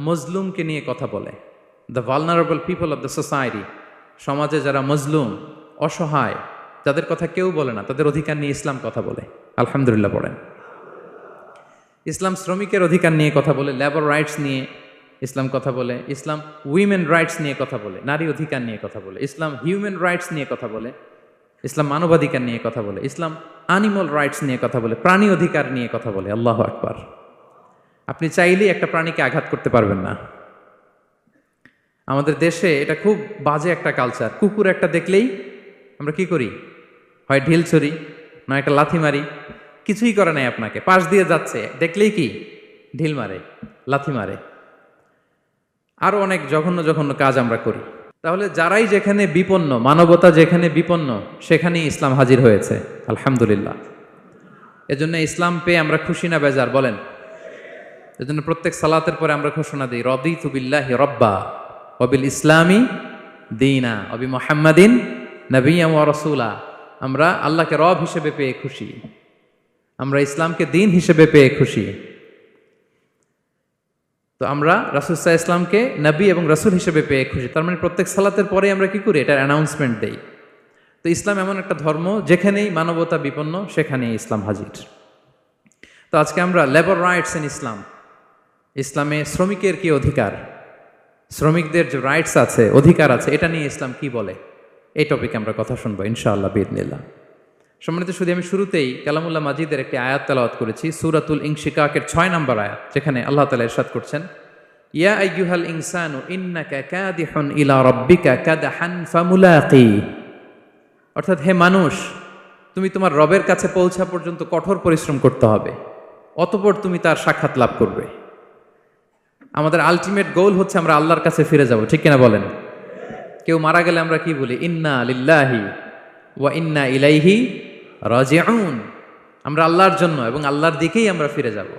মজলুমকে নিয়ে কথা বলে। The vulnerable people of the society সমাজে যারা মজলুম অসহায় যাদের কথা কেউ বলে না, তাদের অধিকার নিয়ে ইসলাম কথা বলে। আলহামদুলিল্লাহ পড়েন ইসলাম শ্রমিকের অধিকার নিয়ে কথা বলে লেবার রাইটস নিয়ে ইসলাম কথা বলে, ইসলাম উইমেন রাইটস নিয়ে কথা বলে, নারী অধিকার নিয়ে কথা বলে, ইসলাম হিউম্যান রাইটস নিয়ে কথা বলে, ইসলাম মানবাধিকার নিয়ে কথা বলে, ইসলাম অ্যানিমাল রাইটস নিয়ে কথা বলে, প্রাণী অধিকার নিয়ে কথা বলে, আল্লাহ আকবার। আপনি চাইলেই একটা প্রাণীকে আঘাত করতে পারবেন না। আমাদের দেশে এটা খুব বাজে একটা কালচার কুকুর একটা দেখলেই আমরা কি করি? হয় ঢিল ছড়ি না একটা লাথি মারি, কিছুই করে নাই আপনাকে। পাশ দিয়ে যাচ্ছে, দেখলেই কি? ঢিল মারে, লাথি মারে। আরও অনেক জঘন্য জঘন্য কাজ আমরা করি। তাহলে যারাই যেখানে বিপন্ন, মানবতা যেখানে বিপন্ন, সেখানেই ইসলাম হাজির হয়েছে, আলহামদুলিল্লাহ। এজন্য ইসলাম পেয়ে আমরা খুশি না বেজার, বলেন। এজন্য প্রত্যেক সালাতের পরে আমরা ঘোষণা দিই রদি তুবিল্লাহি রব্বা অবিল ইসলামী দিনা অবি মোহাম্মদিন নবিয়াম ও রসুলা। আমরা আল্লাহকে রব হিসেবে পেয়ে খুশি। আমরা ইসলামকে দিন হিসেবে পেয়ে খুশি। তো আমরা রাসুলসাহ ইসলামকে নবী এবং রাসুল হিসেবে পেয়ে খুশি। তার মানে প্রত্যেক সালাতের পরে আমরা কি করি? এটার অ্যানাউন্সমেন্ট দেই। তো ইসলাম এমন একটা ধর্ম, যেখানেই মানবতা বিপন্ন, সেখানেই ইসলাম হাজির। তো আজকে আমরা লেবার রাইটস ইন ইসলাম ইসলামে শ্রমিকের কি অধিকার? শ্রমিকদের যে রাইটস আছে, অধিকার আছে, এটা নিয়ে ইসলাম কি বলে? এই টপিকে আমরা কথা শুনব, ইনশাআল্লাহ বিদনিল্লাহ সম্মানিত শুধু আমি শুরুতেই কালামুল্লাহ মাজিদের একটি আয়াত তালাওয়াত করেছি, সুরাতুল ইংশিকাকের ছয় নম্বর আয়াত, যেখানে আল্লাহ তালা ইরশাদ করছেন, ইয়া আইয়ুহাল ইনসানু ইন্নাকা কাদিহুন ইলা রাব্বিকা কাদহান ফামুলাকি। অর্থাৎ হে মানুষ, তুমি তোমার রবের কাছে পৌঁছা পর্যন্ত কঠোর পরিশ্রম করতে হবে, অতপর তুমি তার সাক্ষাৎ লাভ করবে। আমাদের আলটিমেট গোল হচ্ছে আমরা আল্লাহর কাছে ফিরে যাব, ঠিক কিনা বলেন? কেউ মারা গেলে আমরা কি বলি? ইন্না লিল্লাহি ওয়া ইন্না ইলাইহি রাজিউন। আমরা আল্লাহর জন্য এবং আল্লাহর দিকেই আমরা ফিরে যাব।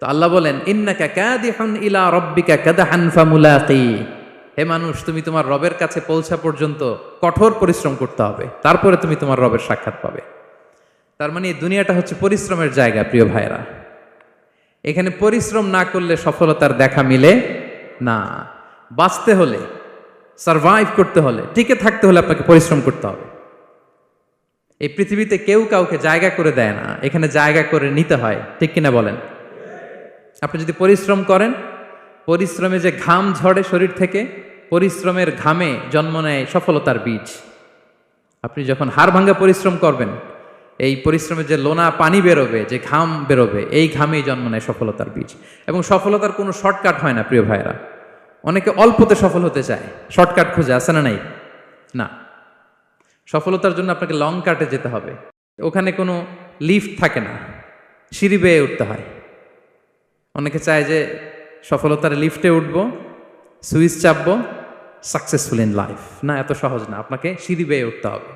তো আল্লাহ বলেন, ইন্নাকা কাদিহুন ইলা রাব্বিকা কাদহান ফামুলাকি। হে মানুষ, তুমি তোমার রবের কাছে পৌঁছা পর্যন্ত কঠোর পরিশ্রম করতে হবে, তারপরে তুমি তোমার রবের সাক্ষাৎ পাবে। তার মানে এই দুনিয়াটা হচ্ছে পরিশ্রমের জায়গা, প্রিয় ভাইরা এখানে পরিশ্রম না করলে সফলতার দেখা মিলে না। বাঁচতে হলে সারভাইভ করতে হলে, টিকে থাকতে হলে আপনাকে পরিশ্রম করতে হবে। এই পৃথিবীতে কেউ কাউকে জায়গা করে দেয় না, এখানে জায়গা করে নিতে হয়, ঠিক কিনা বলেন? আপনি যদি পরিশ্রম করেন, পরিশ্রমে যে ঘাম ঝরে শরীর থেকে, পরিশ্রমের ঘামে জন্ম নেয় সফলতার বীজ। আপনি যখন হাড় ভাঙ্গা পরিশ্রম করবেন এই পরিশ্রমে যে লোনা পানি বেরোবে, যে ঘাম বেরোবে, এই ঘামেই জন্ম নেয় সফলতার বীজ। এবং সফলতার কোনো শর্টকাট হয় না, প্রিয় ভাইরা অনেকে অল্পতে সফল হতে চায়। শর্টকাট খুঁজে আসে না নাই? না। সফলতার জন্য আপনাকে লং কাটে যেতে হবে। ওখানে কোনো লিফট থাকে না। সিঁড়ি বেয়ে উঠতে হয়। অনেকে চায় যে সফলতার লিফটে উঠবো, সুইচ চাপবো সাকসেসফুল ইন লাইফ না, এত সহজ না। আপনাকে সিঁড়ি বেয়ে উঠতে হবে।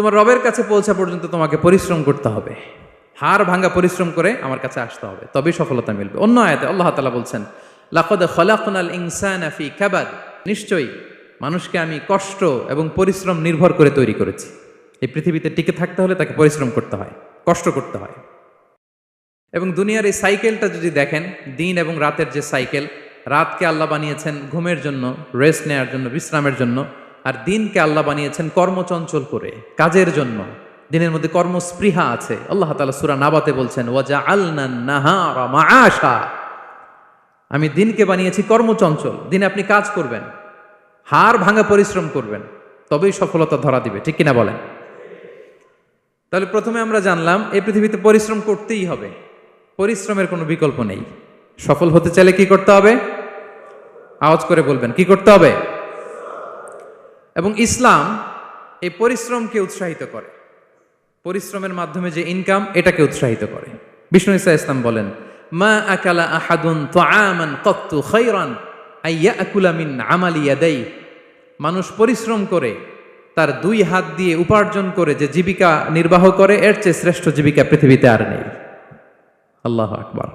তোমার রবের কাছে পৌঁছা পর্যন্ত তোমাকে পরিশ্রম করতে হবে। হাড় ভাঙ্গা পরিশ্রম করে আমার কাছে আসতে হবে, তবেই সফলতা মিলবে। অন্য আয়াতে আল্লাহ তালা বলছেন, লাকাদ খলাকনাল ইনসানা ফি কাবাদ। নিশ্চয়ই মানুষকে আমি কষ্ট এবং পরিশ্রম নির্ভর করে তৈরি করেছি। এই পৃথিবীতে টিকে থাকতে হলে তাকে পরিশ্রম করতে হয়, কষ্ট করতে হয়। এবং দুনিয়ার এই সাইকেলটা যদি দেখেন, দিন এবং রাতের যে সাইকেল, রাতকে আল্লাহ বানিয়েছেন ঘুমের জন্য, রেস্ট নেওয়ার জন্য, বিশ্রামের জন্য আর দিনকে আল্লাহ বানিয়েছেন কর্মচঞ্চল করে, কাজের জন্য। দিনের মধ্যে কর্মস্পৃহা আছে। আল্লাহ তালা সুরা নাবাতে বলছেন ওয়াজা মাআশা আমি দিনকে বানিয়েছি কর্মচঞ্চল। দিনে আপনি কাজ করবেন, হাড় ভাঙা পরিশ্রম করবেন, তবেই সফলতা ধরা দিবে। ঠিক কিনা বলেন? তাহলে প্রথমে আমরা জানলাম, এই পৃথিবীতে পরিশ্রম করতেই হবে। পরিশ্রমের কোনো বিকল্প নেই। সফল হতে চাইলে কি করতে হবে? আওয়াজ করে বলবেন, কি করতে হবে? এবং ইসলাম এই পরিশ্রমকে উৎসাহিত করে। পরিশ্রমের মাধ্যমে যে ইনকাম এটাকে উৎসাহিত করে। বিষ্ণু ইসা ইসলাম বলেন, মা আকালা আহাদুন তাআমান কত্তু খায়রান আইয়াকুলা মিন আমালি ইয়াদাই মানুষ পরিশ্রম করে, তার দুই হাত দিয়ে উপার্জন করে যে জীবিকা নির্বাহ করে, এর চেয়ে শ্রেষ্ঠ জীবিকা পৃথিবীতে আর নেই। আল্লাহ আকবার।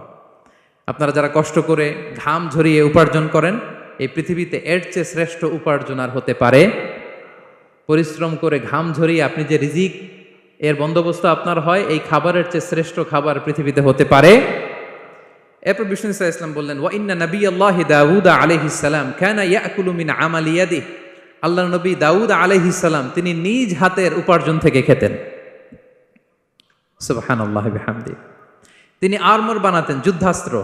আপনারা যারা কষ্ট করে ঘাম ঝরিয়ে উপার্জন করেন এই পৃথিবীতে এর চেয়ে শ্রেষ্ঠ উপার্জন আর হতে পারে। পরিশ্রম করে ঘাম ঝরিয়ে আপনি যে রিজিক এর বন্দোবস্ত আপনার হয়, এই খাবারের চেয়ে শ্রেষ্ঠ খাবার পৃথিবীতে হতে পারে। এরপর বিষ্ণু ইসা ইসলাম বললেন ওয়া ইন্না নবী আল্লাহ দাউদ আলাইহিস সালাম কানা ইয়াকুলু মিন আমালি ইয়াদি আল্লাহ নবী দাউদ আলাইহিস সালাম তিনি নিজ হাতের উপার্জন থেকে খেতেন। সুবহানাল্লাহ বিহামদি। তিনি আর্মর বানাতেন, যুদ্ধাস্ত্র।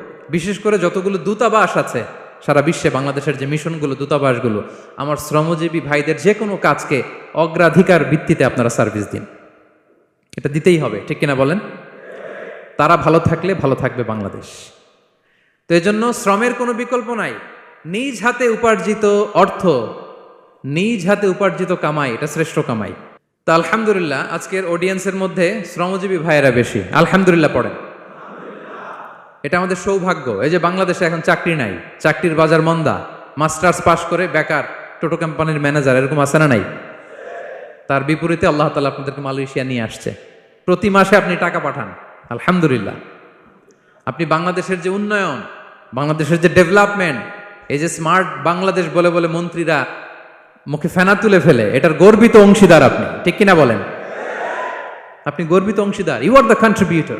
বিশেষ করে যতগুলো দূতাবাস আছে, সারা বিশ্বে বাংলাদেশের যে মিশনগুলো, দূতাবাসগুলো, আমার শ্রমজীবী ভাইদের যে কোনো কাজকে অগ্রাধিকার ভিত্তিতে আপনারা সার্ভিস দিন। এটা দিতেই হবে, ঠিক কিনা বলেন? তারা ভালো থাকলে ভালো থাকবে বাংলাদেশ। তো এই জন্য শ্রমের কোনো বিকল্প নাই। নিজ হাতে উপার্জিত অর্থ, নিজ হাতে উপার্জিত কামাই, এটা শ্রেষ্ঠ কামাই। তো আলহামদুলিল্লাহ, আজকের অডিয়েন্সের মধ্যে শ্রমজীবী ভাইয়েরা বেশি। আলহামদুলিল্লাহ, পড়েন। এটা আমাদের সৌভাগ্য। এই যে বাংলাদেশে এখন চাকরি নাই, চাকরির বাজার মন্দা। মাস্টার্স পাশ করে বেকার টোটো কোম্পানির ম্যানেজার, এরকম আছে না নাই? তার বিপরীতে আল্লাহ তালা আপনাদেরকে মালয়েশিয়া নিয়ে আসছে। প্রতি মাসে আপনি টাকা পাঠান, আলহামদুলিল্লাহ। আপনি বাংলাদেশের যে উন্নয়ন, বাংলাদেশের যে ডেভেলপমেন্ট, এই যে স্মার্ট বাংলাদেশ বলে বলে মন্ত্রীরা মুখে ফেনা তুলে ফেলে, এটার গর্বিত অংশীদার আপনি। ঠিক কিনা বলেন? আপনি গর্বিত অংশীদার you are the contributor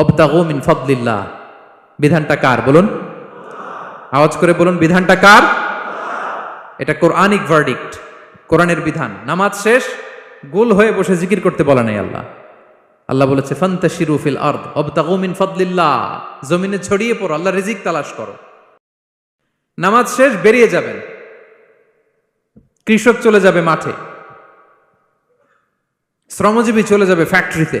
অবতাগু মিন ফাদলিল্লাহ। বিধানটা কার বলুন? আওয়াজ করে বলুন, বিধানটা কার? এটা কোরআনিক ভার্ডিক্ট কোরআনের বিধান। নামাজ শেষ, গোল হয়ে বসে জিকির করতে বলা নাই আল্লাহ। আল্লাহ বলেছে, ফান্তাশিরু ফিল আরদ, অবতাগু মিন ফাদলিল্লাহ। জমিনে ছড়িয়ে পড়ো আল্লাহ রিজিক তালাশ করো। নামাজ শেষ, বেরিয়ে যাবেন। কৃষক চলে যাবে মাঠে। শ্রমজীবী চলে যাবে ফ্যাক্টরিতে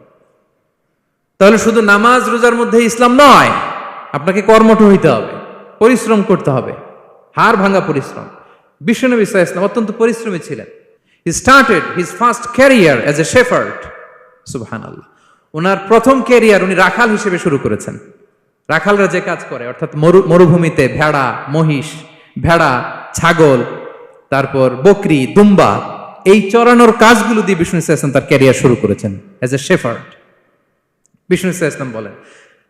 তাহলে শুধু নামাজ, রোজার মধ্যে ইসলাম নয়, আপনাকে কর্মঠ হইতে হবে, পরিশ্রম করতে হবে। হাড় ভাঙা পরিশ্রম। বিশ্বনবী ইসা ইসলাম অত্যন্ত পরিশ্রমী ছিলেন। He started his first career as a shepherd সুবহান আল্লাহ ওনার প্রথম ক্যারিয়ার উনি রাখাল হিসেবে শুরু করেছেন। রাখালরা যে কাজ করে, অর্থাৎ মরু, মরুভূমিতে ভেড়া, মহিষ, ভেড়া, ছাগল, তারপর বকরি, দুম্বা, এই চড়ানোর কাজগুলো দিয়ে বিষ্ণু ইসা ইসলাম তার ক্যারিয়ার শুরু করেছেন অ্যাজ এ শেফার্ড বিষ্ণু ইসা ইসলাম বলেন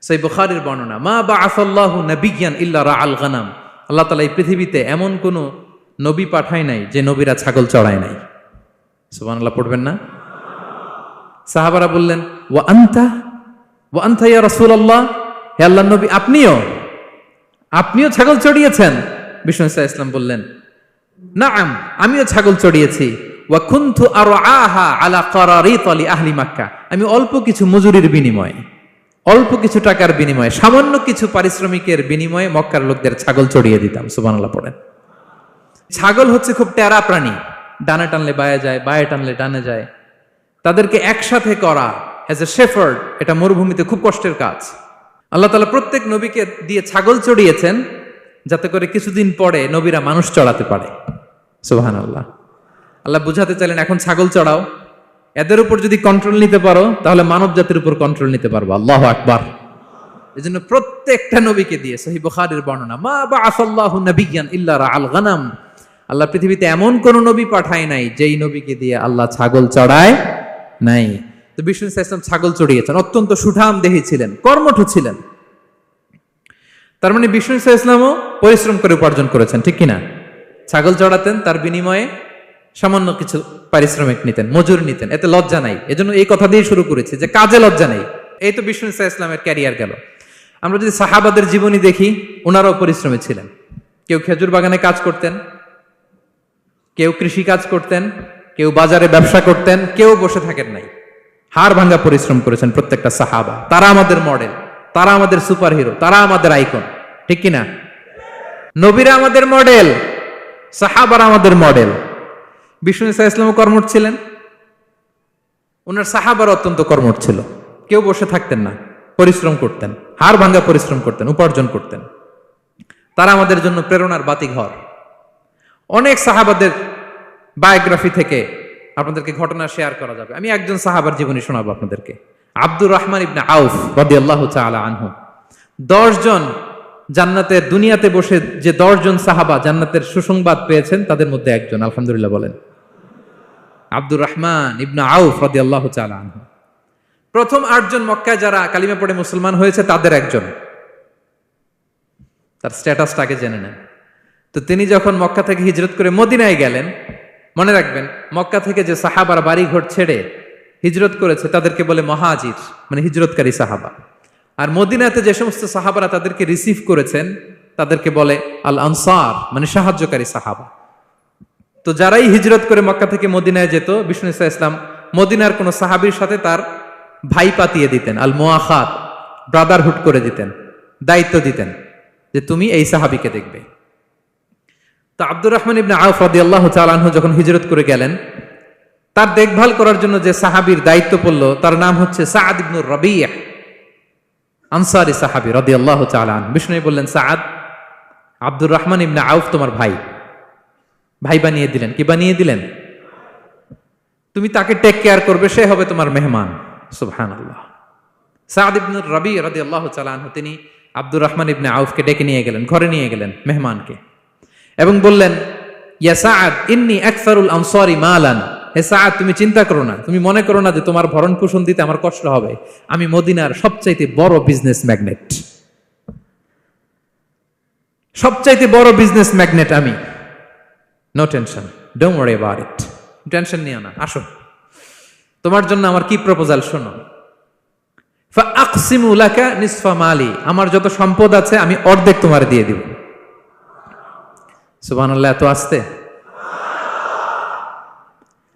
সেই বুখারির বর্ণনা, মা বা আসাল্লাহু নবিজ্ঞান ইল্লা রা আল গানাম। আল্লাহ তালা এই পৃথিবীতে এমন কোন নবী পাঠায় নাই যে নবীরা ছাগল চড়ায় নাই। সুবান আল্লাহ পড়বেন না? সাহাবারা বললেন ও আন্তা? ও আন্তা ইয়া রসুল আল্লাহ হে আল্লাহ নবী, আপনিও? আপনিও ছাগল চড়িয়েছেন? বিষ্ণু ইসা ইসলাম বললেন নাম আমিও ছাগল চড়িয়েছি। আরও আহা আলা করারিত আলি আহলি মাক্কা। আমি অল্প কিছু মজুরির বিনিময়ে, অল্প কিছু টাকার বিনিময়ে, সামান্য কিছু পারিশ্রমিকের বিনিময়ে মক্কার লোকদের ছাগল চড়িয়ে দিতাম, সুবহানাল্লাহ পড়েন। ছাগল হচ্ছে খুব টেরা প্রাণী। ডানে টানলে বায়ে যায়, বায়ে টানলে ডানে যায়। তাদেরকে একসাথে করা অ্যাজ এ শেফার্ড এটা মরুভূমিতে খুব কষ্টের কাজ। আল্লাহ তালা প্রত্যেক নবীকে দিয়ে ছাগল চড়িয়েছেন, যাতে করে কিছুদিন পরে নবীরা মানুষ চড়াতে পারে। সুবাহান আল্লাহ আল্লাহ বুঝাতে চাইলেন, এখন ছাগল চড়াও। এদের উপর যদি কন্ট্রোল নিতে পারো, তাহলে মানব জাতির উপর কন্ট্রোল নিতে পারব। আল্লাহ আকবার। এই জন্য প্রত্যেকটা নবীকে দিয়ে সহি বুখারের বর্ণনা, মা বা আসাল্লাহু ইল্লা আল গানাম। আল্লাহ পৃথিবীতে এমন কোন নবী পাঠায় নাই, যেই নবীকে দিয়ে আল্লাহ ছাগল চড়ায় নাই। তো বিষ্ণু ইসলাম ছাগল চড়িয়েছেন, অত্যন্ত সুঠাম দেহি ছিলেন, কর্মঠ ছিলেন। তার মানে বিষ্ণু ইসলামও পরিশ্রম করে উপার্জন করেছেন, ঠিক কিনা ছাগল চড়াতেন, তার বিনিময়ে সামান্য কিছু পারিশ্রমিক নিতেন, মজুর নিতেন, এতে লজ্জা নাই। এজন্য এই কথা দিয়ে শুরু করেছি যে কাজে লজ্জা নেই। এই তো বিষ্ণু ইসা ইসলামের ক্যারিয়ার গেল। আমরা যদি সাহাবাদের জীবনী দেখি ওনারাও পরিশ্রমী ছিলেন। কেউ খেজুর বাগানে কাজ করতেন, কেউ কৃষি কাজ করতেন, কেউ বাজারে ব্যবসা করতেন, কেউ বসে থাকেন নাই। হাড় ভাঙ্গা পরিশ্রম করেছেন প্রত্যেকটা সাহাবা। তারা আমাদের মডেল, তারা আমাদের সুপার হিরো তারা আমাদের আইকন। ঠিক কিনা? নবীরা আমাদের মডেল, সাহাবারা আমাদের মডেল। বিষ্ণু ইসা ইসলামও কর্মঠ ছিলেন। ওনার সাহাবার অত্যন্ত কর্মঠ ছিল। কেউ বসে থাকতেন না, পরিশ্রম করতেন, হাড় ভাঙ্গা পরিশ্রম করতেন, উপার্জন করতেন। তারা আমাদের জন্য প্রেরণার বাতি ঘর অনেক সাহাবাদের বায়োগ্রাফি থেকে আপনাদেরকে ঘটনা শেয়ার করা যাবে। আমি একজন সাহাবার জীবনী শোনাবো আপনাদেরকে। আব্দুর রহমান ইবনে আউফ রদি আল্লাহ চালা আনহু দশজন জান্নাতের দুনিয়াতে বসে যে দশজন সাহাবা জান্নাতের সুসংবাদ পেয়েছেন, তাদের মধ্যে একজন, আলহামদুলিল্লাহ বলেন। আব্দুর রহমান ইবনা আউফ রদি আল্লাহ চালা আনহু। প্রথম আটজন মক্কায় যারা কালিমা পড়ে মুসলমান হয়েছে, তাদের একজন। তার স্ট্যাটাসটাকে জেনে নেন। তো তিনি যখন মক্কা থেকে হিজরত করে মদিনায় গেলেন, মনে রাখবেন, মক্কা থেকে যে সাহাবার বাড়ি ঘর ছেড়ে হিজরত করেছে, তাদেরকে বলে মহাজির মানে হিজরতকারী সাহাবা। আর মদিনাতে যে সমস্ত সাহাবারা তাদেরকে রিসিভ করেছেন, তাদেরকে বলে আল আনসার মানে সাহায্যকারী সাহাবা। তো যারাই হিজরত করে মক্কা থেকে মদিনায় যেত, বিষ্ণু ইসা ইসলাম মদিনার কোন সাহাবির সাথে তার ভাই পাতিয়ে দিতেন, আল মোয়াখাত ব্রাদারহুড করে দিতেন, দায়িত্ব দিতেন যে তুমি এই সাহাবিকে দেখবে। তো আব্দুর রহমান ইবনে আউফ রাদিয়াল্লাহু তাআলা আনহু যখন হিজরত করে গেলেন, তার দেখভাল করার জন্য যে সাহাবীর দায়িত্ব পড়ল, তার নাম হচ্ছে সাআদ ইবনুর রাবিয়া আনসারি সাহাবি রাদিয়াল্লাহু আল্লাহ আনহু। বিষ্ণু বললেন, সাআদ, আব্দুর রহমান ইবনে আউফ তোমার ভাই। ভাই বানিয়ে দিলেন। কি বানিয়ে দিলেন? তুমি তাকে টেক কেয়ার করবে, সে হবে তোমার মেহমান। সুবহানাল্লাহ। সাআদ ইবনুর রাবি রাদিয়াল্লাহু তাআলা আনহু, তিনি আব্দুর রহমান ইবনে আউফকে ডেকে নিয়ে গেলেন, ঘরে নিয়ে গেলেন মেহমানকে। এবং বললেন, ইয়া সাআদ, ইন্নি আকসারুল আনসারি মালান। হে সাআদ, তুমি চিন্তা করো না। তুমি মনে করো না যে তোমার ভরণ পোষণ দিতে আমার কষ্ট হবে। আমি মদিনার সবচাইতে বড় বিজনেস ম্যাগনেট সবচাইতে বড় বিজনেস ম্যাগনেট আমি। No tension don't worry about it tension নিও না আসো তোমার জন্য আমার কি প্রপোজাল শোনো। আকসিমু লাকা নিসফা মালি, আমার যত সম্পদ আছে, আমি অর্ধেক তোমার দিয়ে দিব। সুবহানাল্লাহ, এত আসতে?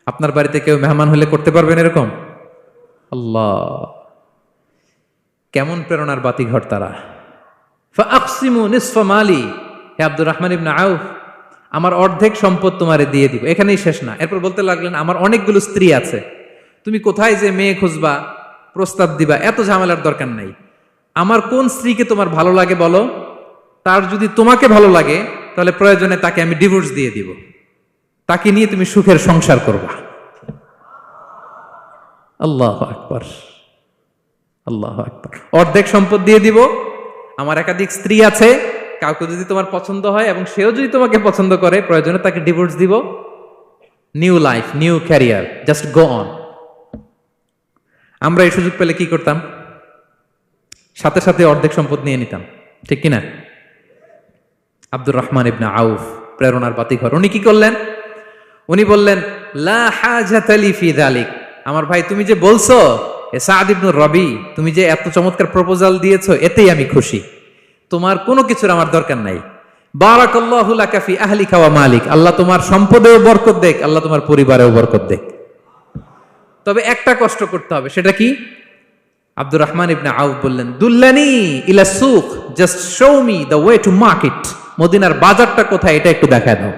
আপনার বাড়িতে কেউ মেহমান হলে করতে পারবেন এরকম? আল্লাহ। কেমন প্রেরণার বাতি বাতিঘর তারা। আকসিমু নিসফা মালি। হে আব্দুর রহমান ইবনে আউফ আমার অর্ধেক সম্পদ তোমারে দিয়ে দিব। এখানেই শেষ না। এরপর বলতে লাগলেন, আমার অনেকগুলো স্ত্রী আছে। তুমি কোথায় যে মেয়ে খুঁজবা, প্রস্তাব দিবা, এত ঝামেলার দরকার নাই। আমার কোন স্ত্রীকে তোমার ভালো লাগে বলো? তার যদি তোমাকে ভালো লাগে, তাহলে প্রয়োজনে তাকে আমি ডিভোর্স দিয়ে দিব। তাকে নিয়ে তুমি সুখের সংসার করবা। আল্লাহ আকবর। আল্লাহ আকবর। অর্ধেক সম্পদ দিয়ে দিব। আমার একাধিক স্ত্রী আছে। কাউকে যদি তোমার পছন্দ হয় এবং সেও যদি তোমাকে পছন্দ করে, প্রয়োজনে তাকে ডিভোর্স দিব। New life new career just go on আমরা এই সুযোগ পেলে কি করতাম? সাথে সাথে অর্ধেক সম্পদ নিয়ে নিতাম, ঠিক কিনা? আব্দুর রহমান ইবনা আউফ, প্রেরণার বাতিঘর। উনি কি করলেন? উনি বললেন আমার ভাই, তুমি যে বলছো সাদ ইবনুর রবি, তুমি যে এত চমৎকার প্রপোজাল দিয়েছ, এতেই আমি খুশি। তোমার কোনো কিছুর আমার দরকার নাই। বারাকাল্লাহু লাকা ফি আহলিকা মালিক। আল্লাহ তোমার সম্পদেও বরকত দেখ, আল্লাহ তোমার পরিবারেও বরকত দেখ। তবে একটা কষ্ট করতে হবে, সেটা কি? আব্দুর রহমান ইবনে আউফ বললেন, দুল্লানি ইলা সুক just show me the way to market. মদিনার বাজারটা কোথায়, এটা একটু দেখায় দাও।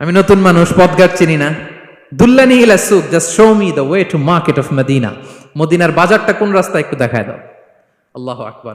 আমি নতুন মানুষ, পথঘাট চিনি না। দুল্লানি ইলা সুক just show me the way to market of Medina. মদিনার বাজারটা কোন রাস্তা একটু দেখায় দাও। আল্লাহ আকবার।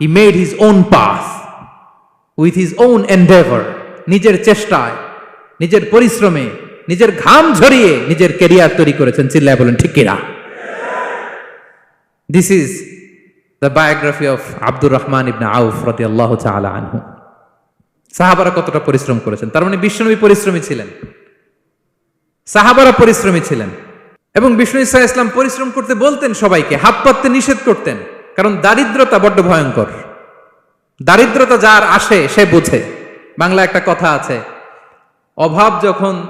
he made his own path with his own endeavour নিজের চেষ্টায়, নিজের পরিশ্রমে, নিজের ঘাম ঝরিয়ে নিজের কেরিয়ার তৈরি করেছেন। চিল্লায় বলেন, ঠিক কিনা? This is the biography of Abdur Rahman ibn Auf রতি আল্লাহ তালা আনহু সাহাবারা কতটা পরিশ্রম করেছেন? তার মানে বিশ্বনবী পরিশ্রমী ছিলেন। সাহাবারা পরিশ্রমী ছিলেন। এবং বিষ্ণু ইসা ইসলাম পরিশ্রম করতে বলতেন সবাইকে, হাত পাততে নিষেধ করতেন। কারণ দারিদ্রতা বড্ড ভয়ঙ্কর। দারিদ্রতা যার আসে, সে বুঝে। বাংলা একটা কথা আছে, অভাব যখন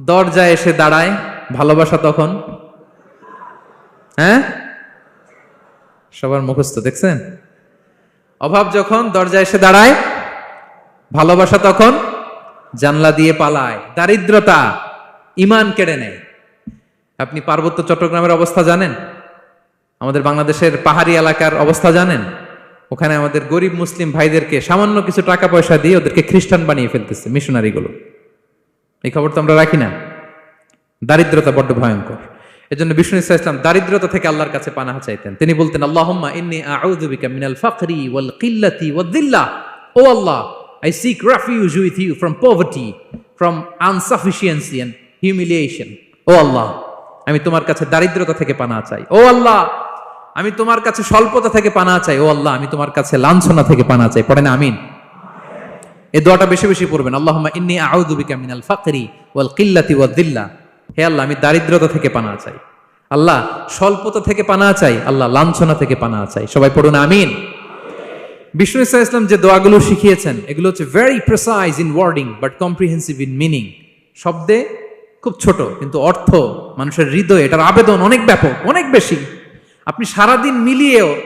দরজায় এসে দাঁড়ায়, ভালোবাসা তখন। হ্যাঁ? সবার মুখস্থ, দেখছেন? অভাব যখন দরজায় এসে দাঁড়ায়, ভালোবাসা তখন জানলা দিয়ে পালায়। দারিদ্রতা ইমান কেড়ে নেয়। আপনি পার্বত্য চট্টগ্রামের অবস্থা জানেন? আমাদের বাংলাদেশের পাহাড়ি এলাকার অবস্থা জানেন? ওখানে আমাদের গরিব মুসলিম ভাইদেরকে সামান্য কিছু টাকা পয়সা দিয়ে ওদেরকে খ্রিস্টান বানিয়ে ফেলতেছে, মিশনারিগুলো। এই খবর তো আমরা রাখি না। দারিদ্রতা বড্ড ভয়ঙ্কর। এজন্য বিষ্ণু ইসা ইসলাম দারিদ্রতা থেকে আল্লাহর কাছে পানাহা চাইতেন তিনি বলতেন, আল্লাহুম্মা ইন্নী আউযু বিকা মিনাল ফাকরি ওয়াল কিল্লাতি ওয়াদ দিল্লাহ O Allah I seek refuge with you from poverty from insufficiency humiliation O Allah, আমি তোমার কাছে দারিদ্রতা থেকে পানা চাই। ও আল্লাহ আমি তোমার কাছে স্বল্পতা থেকে পানা চাই, ও আল্লাহ, আমি তোমার কাছে লাঞ্ছনা থেকে পানা চাই। পড়েন, আমিন। এই দোয়াটা বেশি বেশি পড়বেন। আল্লাহুম্মা ইন্নী আউযু বিকা মিনাল ফাকরি ওয়াল কিল্লাতি ওয়াদ দিল্লাহ হে আল্লাহ, আমি দারিদ্রতা থেকে পানা চাই। আল্লাহ, স্বল্পতা থেকে পানা চাই, আল্লাহ, লাঞ্ছনা থেকে পানা চাই। সবাই পড়ুন, আমিন। বিষ্ণু ইসা ইসলাম যে দোয়াগুলো শিখিয়েছেন, এগুলো হচ্ছে very precise in wording but comprehensive in meaning শব্দে খুব ছোট, কিন্তু অর্থ, মানুষের হৃদয়, এটার আবেদন অনেক ব্যাপক, অনেক বেশি। আপনি সারাদিন মিলিয়েও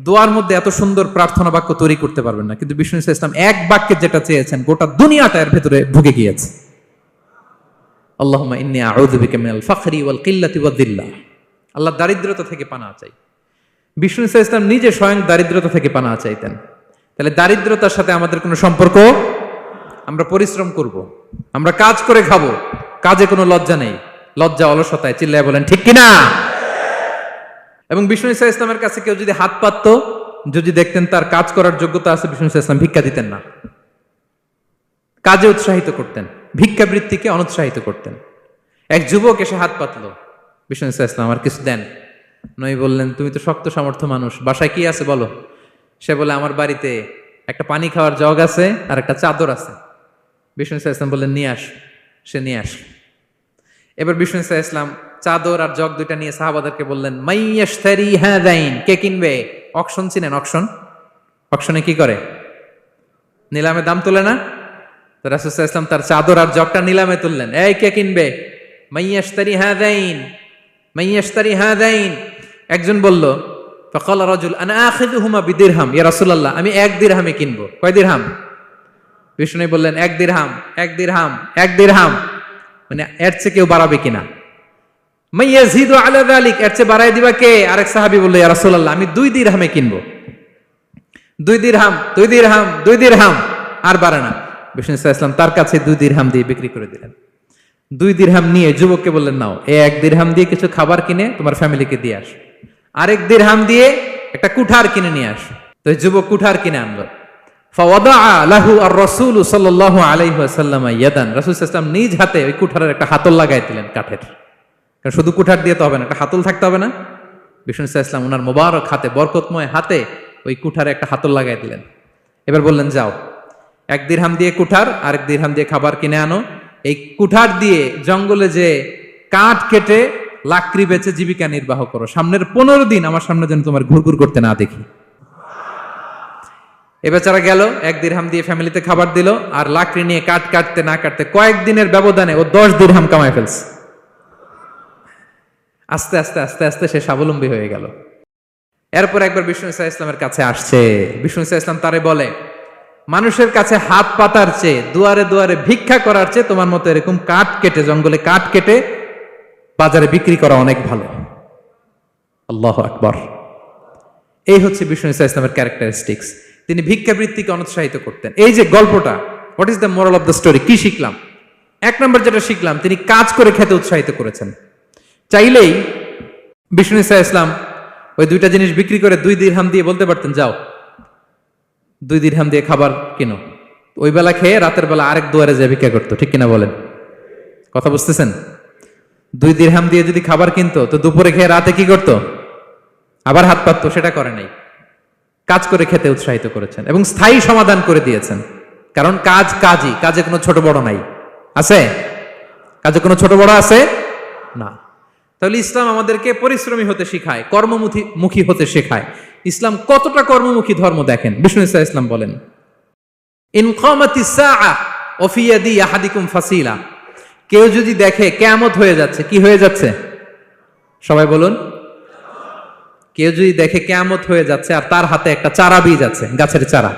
দোয়ার মধ্যে এত সুন্দর প্রার্থনা বাক্য তৈরি করতে পারবেন না। কিন্তু বিষ্ণু ইসা ইসলাম এক বাক্যে যেটা চেয়েছেন, গোটা দুনিয়াটা এর ভেতরে ঢুকে গিয়েছে। আল্লাহুম্মা ইন্নী আউযু বিকা মিনাল আল্লাহ দারিদ্রতা থেকে পানা চাই। বিষ্ণু ইসা ইসলাম নিজে স্বয়ং দারিদ্রতা থেকে পানা চাইতেন। তাহলে দারিদ্রতার সাথে আমাদের কোনো সম্পর্ক? আমরা পরিশ্রম করব। আমরা কাজ করে খাব। কাজে কোনো লজ্জা নেই। লজ্জা অলসতায় চিল্লায় বলেন, ঠিক কিনা? এবং বিষ্ণু ইসা ইসলামের কাছে কেউ যদি হাত পাতত, যদি দেখতেন তার কাজ করার যোগ্যতা আছে, বিষ্ণু ইসা ইসলাম ভিক্ষা দিতেন না। কাজে উৎসাহিত করতেন, ভিক্ষাবৃত্তিকে অনুৎসাহিত করতেন। এক যুবক এসে হাত পাতলো। বিষ্ণু ইসলাম আমার কিছু দেন। নই বললেন, তুমি তো শক্ত সামর্থ্য মানুষ, বাসায় কি আছে বলো? সে বলে, আমার বাড়িতে একটা পানি খাওয়ার জগ আছে আর একটা চাদর আছে। বিষ্ণু ইসলাম বললেন, নিয়ে আস। সে নিয়ে আস এবার বিষ্ণু ইসলাম চাদর আর জগ দুইটা নিয়ে সাহাবাদারকে বললেন হ্যাঁ দাইন কে কিনবে? অকশন চিনেন, অকশন। অকশনে কি করে? নিলামে দাম তোলে না? তো রাসুসাহ ইসলাম তার চাদর আর জগটা নিলামে তুললেন, এই কে কিনবে? মাইয়াশতারি হ্যাঁ দাইন মাইয়াশতারি দাইন একজন বলল, ফকল রজুল, আনা আখিদুহুমা বিদিরহাম ইয়া রাসূলুল্লাহ, আমি এক দিরহামে কিনবো কয় দিরহাম? বিষ্ণু বললেন, এক দিরহাম এক দিরহাম এক দিরহাম মানে এর চেয়ে কেউ বাড়াবে কিনা? আমি দুই কিনবো। দুই দুই দিয়ে বিক্রি করে দিলেন। দুই নিয়ে যুবককে বললেন, নাও, এ এক দিরহাম দিয়ে কিছু খাবার কিনে তোমার ফ্যামিলিকে দিয়ে আস। আরেক দিরহাম দিয়ে একটা কুঠার কিনে নিয়ে আস। তো যুবক কুঠার কিনে আনলো। লাহু আর রসুল সাল্লাহ ইয়াদান। রসুল নিজ হাতে ওই কুঠারের একটা হাতল লাগাই দিলেন কাঠের। শুধু কুঠার দিয়ে তো হবে না, একটা হাতল থাকতে হবে না? বিষ্ণু ইসলাম ওনার মোবারক হাতে, বরকতময় হাতে ওই কুঠারে একটা হাতল লাগাই দিলেন। এবার বললেন, যাও, এক দিরহাম দিয়ে কুঠার, আরেক দিরহাম দিয়ে খাবার কিনে আনো। এই কুঠার দিয়ে জঙ্গলে যে কাঠ কেটে লাকড়ি বেচে জীবিকা নির্বাহ করো। সামনের পনেরো দিন আমার সামনে যেন তোমার ঘুরঘুর করতে না দেখি। এ বেচারা গেল, এক দিরহাম দিয়ে ফ্যামিলিতে খাবার দিল, আর লাকড়ি নিয়ে কাট কাটতে না কাটতে কয়েকদিনের ব্যবধানে ও দশ দিরহাম কামায় ফেলছে। আস্তে আস্তে আস্তে আস্তে সে স্বাবলম্বী হয়ে গেল। এরপর একবার বিষ্ণু ইসা ইসলামের কাছে আসছে। বিষ্ণু ইসা ইসলাম তারে বলে, মানুষের কাছে হাত পাতার চেয়ে দুয়ারে দুয়ারে ভিক্ষা করার চেয়ে তোমার মতো এরকম কাঠ কেটে, জঙ্গলে কাঠ কেটে বাজারে বিক্রি করা অনেক ভালো। আল্লাহ আকবর। এই হচ্ছে বিষ্ণু ইসা ইসলামের ক্যারেক্টারিস্টিক্স তিনি ভিক্ষাবৃত্তিকে অনুৎসাহিত করতেন। এই যে গল্পটা what is the moral of the story কি শিখলাম? এক নম্বর যেটা শিখলাম, তিনি কাজ করে খেতে উৎসাহিত করেছেন। চাইলেই বিষ্ণু ইসা ইসলাম ওই দুইটা জিনিস বিক্রি করে দুই দিরহাম দিয়ে বলতে পারতেন, যাও, দুই দিরহাম দিয়ে খাবার কিনো। ওই বেলা খেয়ে রাতের বেলা আরেক দুয়ারে যে ভিক্ষা করতো, ঠিক কিনা বলেন? কথা বুঝতেছেন? দুই দিরহাম দিয়ে যদি খাবার কিনতো, তো দুপুরে খেয়ে রাতে কি করতো? আবার হাত পাততো, সেটা করে নাই। কাজ করে খেতে উৎসাহিত করেছেন এবং স্থায়ী সমাধান করে দিয়েছেন। কারণ কাজ কাজই, কাজে কোনো ছোট বড় নাই। আছে? কাজে কোনো ছোট বড় আছে? না। তাহলে ইসলাম আমাদেরকে পরিশ্রমী হতে শেখায়, কর্মমুখী, মুখী হতে শেখায়। ইসলাম কতটা কর্মমুখী ধর্ম দেখেন? বিষ্ণু ইসা ইসলাম বলেন ফাসিলা। কেউ যদি দেখে কেয়ামত হয়ে যাচ্ছে, কি হয়ে যাচ্ছে? সবাই বলুন, কেউ যদি দেখে কেয়ামত হয়ে যাচ্ছে আর তার হাতে একটা চারা বীজ আছে, গাছের চারা।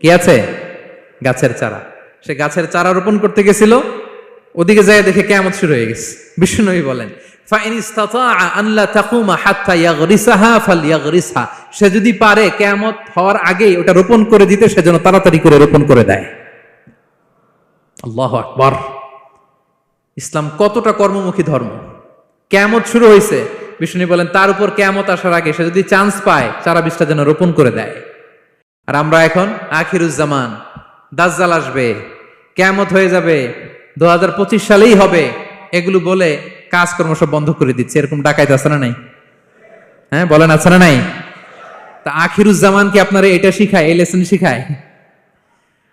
কি আছে? গাছের চারা। সে গাছের চারা রোপণ করতে গেছিল ওদিকে যায় দেখে কেয়ামত শুরু হয়ে গেছে। বিষ্ণুনবী বলেন সে যদি পারে, কেয়ামত হওয়ার আগেই ওটা রোপণ করে দিতে সে যেন তাড়াতাড়ি করে রোপণ করে দেয়। ইসলাম কতটা কর্মমুখী ধর্ম। কেয়ামত শুরু হয়েছে বিষ্ণু বলেন, তার উপর কেয়ামত আসার আগে সে যদি চান্স পায় চারা বীজটা যেন রোপণ করে দেয়। আর আমরা এখন আখিরুজ্জামান, দাজ্জাল আসবে, কেয়ামত হয়ে যাবে দু হাজার পঁচিশ সালেই হবে। এগুলো বলে কাজকর্ম সব বন্ধ করে দিচ্ছে। এরকম ডাকাইতে আছে না নাই? হ্যাঁ বলেন আছে না নাই? তা আখিরুজ্জামান কি আপনারা এটা শিখায়, এই লেসন শিখায়?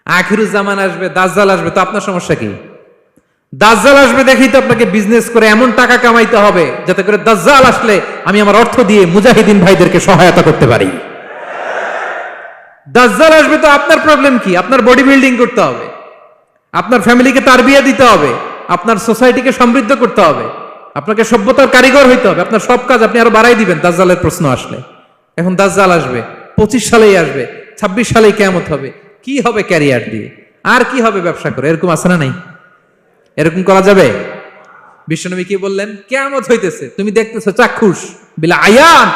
আখিরুজ্জামান আসবে, দাজ্জাল আসবে, তো আপনার সমস্যা কি? দাজ্জাল আসবে দেখেই তো আপনাকে বিজনেস করে এমন টাকা কামাইতে হবে, যাতে করে দাজ্জাল আসলে আমি আমার অর্থ দিয়ে মুজাহিদিন ভাইদেরকে সহায়তা করতে পারি। দাজ্জাল আসবে তো আপনার প্রবলেম কি? আপনার বডি বিল্ডিং করতে হবে। আপনার ফ্যামিলিকে তার বিয়ে দিতে হবে, আপনার সোসাইটিকে সমৃদ্ধ করতে হবে, আপনাকে সভ্যতার কারিগর হইতে হবে, আপনার সব কাজ আপনি আরও বাড়াই দিবেন, দাজ্জালের প্রশ্ন আসলে। এখন দাজ্জাল আসবে, পঁচিশ সালেই আসবে, ছাব্বিশ সালেই কেমত হবে, কি হবে ক্যারিয়ার দিয়ে? আর কি হবে ব্যবসা করে? এরকম আছে না নাই? এরকম করা যাবে? বিশ্বনবী কি বললেন? কেমত হইতেছে। তুমি দেখতেছো চাক্ষুষ, বিলা আয়ান।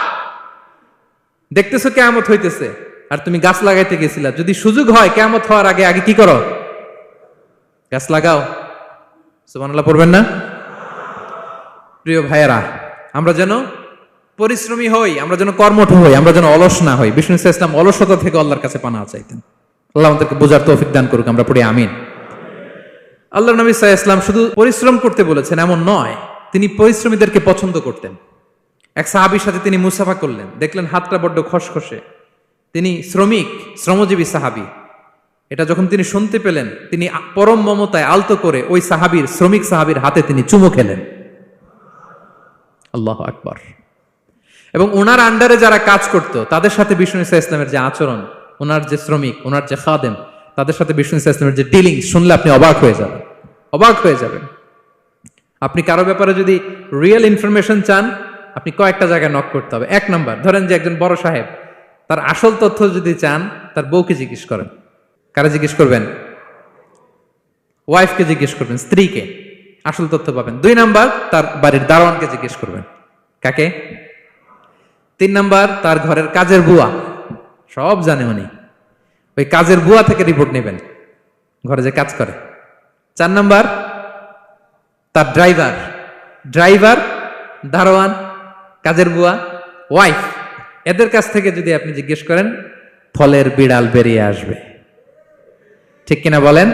দেখতেছো কেমত হইতেছে। আর তুমি গাছ লাগাইতে গেছিলা। যদি সুযোগ হয় কেমত হওয়ার আগে আগে কি করো? গাছ লাগাও। সুবহানাল্লাহ, পড়বেন না? প্রিয় ভাইয়েরা, আমরা যেন পরিশ্রমী হই, আমরা যেন কর্মঠ হই, আমরা যেন অলস না হই। বিষ্ণু ইসলাম অলসতা থেকে আল্লাহর কাছে পানা চাইতেন। আল্লাহ আমাদেরকে বোঝার তৌফিক দান করুক, আমরা পড়ি আমিন। আল্লাহ নবী আলাইহি ইসলাম শুধু পরিশ্রম করতে বলেছেন, এমন নয়, তিনি পরিশ্রমীদেরকে পছন্দ করতেন। এক সাহাবীর সাথে তিনি মুসাফা করলেন, দেখলেন হাতটা বড্ড খসখসে। তিনি শ্রমিক, শ্রমজীবী সাহাবী। এটা যখন তিনি শুনতে পেলেন, তিনি পরম মমতায় আলতো করে ওই সাহাবীর, শ্রমিক সাহাবীর হাতে তিনি চুমু খেলেন। আল্লাহ আকবর। এবং ওনার আন্ডারে যারা কাজ করতো, তাদের সাথে বিষ্ণু ইসা ইসলামের যে আচরণ, ওনার যে শ্রমিক, ওনার যে খাদেম, তাদের সাথে বিষ্ণু ইসা ইসলামের যে ডিলিং, শুনলে আপনি অবাক হয়ে যাবেন। অবাক হয়ে যাবেন। আপনি কারও ব্যাপারে যদি রিয়েল ইনফরমেশন চান, আপনি কয়েকটা জায়গায় নক করতে হবে। এক নাম্বার, ধরেন যে একজন বড় সাহেব, তার আসল তথ্য যদি চান, তার বউকে জিজ্ঞেস করেন। কারা জিজ্ঞেস করবেন? ওয়াইফকে জিজ্ঞেস করবেন, স্ত্রীকে। আসল তথ্য পাবেন। দুই নাম্বার, তার বাড়ির দারোয়ানকে জিজ্ঞেস করবেন। কাকে? তিন নাম্বার, তার ঘরের কাজের বুয়া। সব জানে উনি। ওই কাজের বুয়া থেকে রিপোর্ট নেবেন। ঘরে যে কাজ করে। চার নাম্বার, তার ড্রাইভার ড্রাইভার দারোয়ান, কাজের বুয়া ওয়াইফ এদের কাছ থেকে যদি আপনি জিজ্ঞেস করেন, ফলের বিড়াল বেরিয়ে আসবে। ঠিক কিনা বলেন?